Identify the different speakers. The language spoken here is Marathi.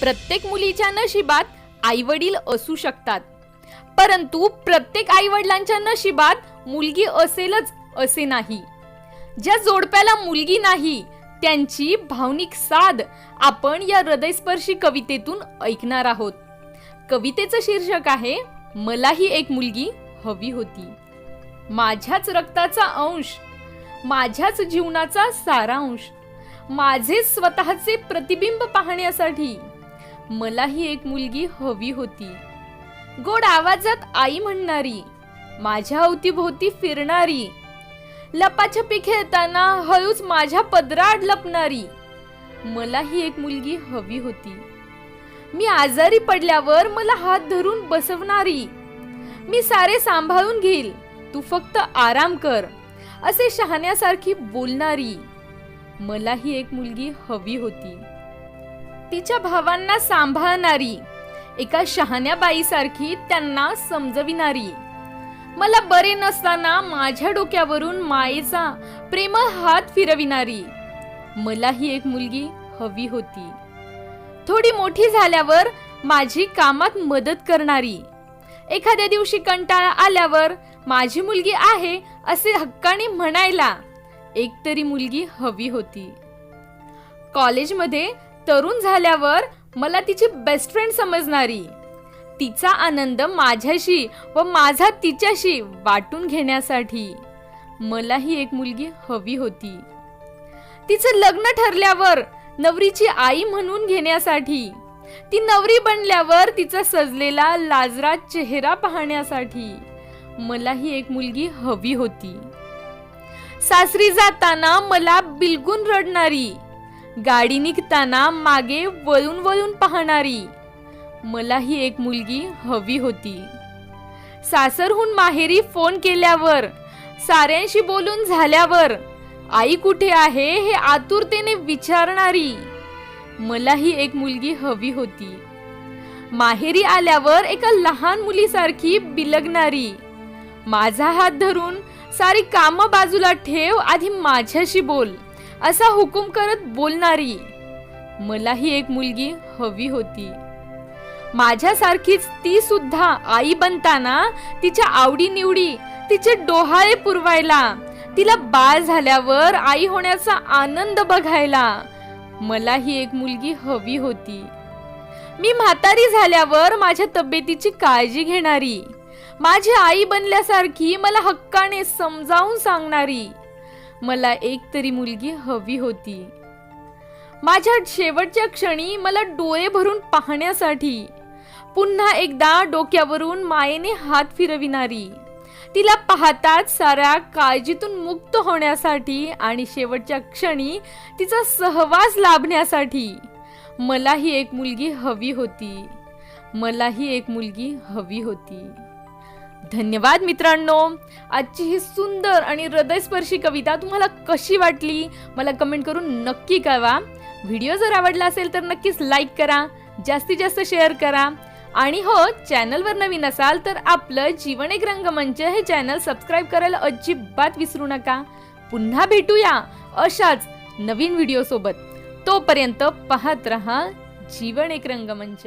Speaker 1: प्रत्येक मुलीच्या नशिबात आई वडील असू शकतात. परंतु प्रत्येक आई वडिलांच्या नशिबात मुलगी असेलच असे नाही. ज्या जोडप्याला मुलगी नाही त्यांची भावनिक साध आपण या हृदयस्पर्शी कवितेतून ऐकणार आहोत. कवितेचं शीर्षक आहे मलाही एक मुलगी हवी होती. माझ्याच रक्ताचा अंश माझ्याच जीवनाचा सारांश माझे स्वतःचे प्रतिबिंब पाहण्यासाठी मलाही एक मुलगी हवी होती. गोड आवाजात आई म्हणणारी माझ्या अवतीभोवती फिरणारी लपाछपी खेळताना हळूच माझ्या पदराड लपणारी मलाही एक मुलगी हवी होती. मी आजारी पडल्यावर मला हात धरून बसवणारी मी सारे सांभाळून घेईल तू फक्त आराम कर असे शहाण्यासारखी बोलणारी मलाही एक मुलगी हवी होती. तिच्या भावांना सांभाळणारी. एका शहाण्या बाईसारखी त्यांना समजविणारी. मला बरे नसताना माझ्या डोक्यावरून मायेचा प्रेम हात फिरविणारी. मला ही एक मुलगी हवी होती. थोडी मोठी झाल्यावर माझी कामात मदत करणारी. एखाद्या दिवशी कंटाळा आल्यावर माझी मुलगी आहे असे हक्काने म्हणायला एक तरी मुलगी हवी होती. कॉलेजमध्ये तरुण झाल्यावर मला तिची बेस्ट फ्रेंड समजणारी. तिचा आनंद माझ्याशी व माझा तिच्याशी वाटून घेण्यासाठी. मलाही एक मुलगी हवी होती. तिचं लग्न ठरल्यावर नवरीची आई म्हणून घेण्यासाठी. ती नवरी बनल्यावर तिचा सजलेला लाजरा चेहरा पाहण्यासाठी. मलाही एक मुलगी हवी होती. सासरी जाताना मला बिलगून रडणारी. गाडी निघताना मागे वळून वळून पाहणारी. मलाही एक मुलगी हवी होती. सासरहून माहेरी फोन केल्यावर साऱ्यांशी बोलून झाल्यावर आई कुठे आहे हे आतुरतेने विचारणारी. मलाही एक मुलगी हवी होती. माहेरी आल्यावर एका लहान मुलीसारखी बिलगणारी. माझा हात धरून सारी कामं बाजूला ठेव आधी माझ्याशी बोल. असा हुकूम करत बोलणारी. मलाही एक मुलगी हवी होती. माझ्यासारखीच ती सुद्धा आई बनताना तिच्या आवडी निवडी तिचे डोहाळे पुरवायला तिला बाळ झाल्यावर आई होण्याचा आनंद बघायला मलाही एक मुलगी हवी होती. मी म्हातारी झाल्यावर माझ्या तब्येतीची काळजी घेणारी. माझी आई बनल्यासारखी मला हक्काने समजावून सांगणारी. मला एक तरी मुलगी हवी होती. माझ्या शेवटच्या क्षणी मला डोळे भरून पाहण्यासाठी पुन्हा एकदा डोक्यावरून मायेने हात फिरविणारी तिला पाहताच साऱ्या काळजीतून मुक्त होण्यासाठी आणि शेवटच्या क्षणी तिचा सहवास लाभण्यासाठी मलाही एक मुलगी हवी होती. मलाही एक मुलगी हवी होती. धन्यवाद मित्रांनो. आजची ही सुंदर आणि हृदयस्पर्शी कविता तुम्हाला कशी वाटली? मला कमेंट करून नक्की कळवा. व्हिडिओ जर आवडला असेल तर नक्कीच लाईक करा जास्तीत जास्त शेअर करा. आणि हो चॅनलवर नवीन असाल तर आपलं जीवन एक रंगमंच हे चॅनल सबस्क्राईब करायला अजिबात विसरू नका. पुन्हा भेटूया अशाच नवीन व्हिडिओसोबत. तोपर्यंत पाहत रहा जीवन एक रंगमंच.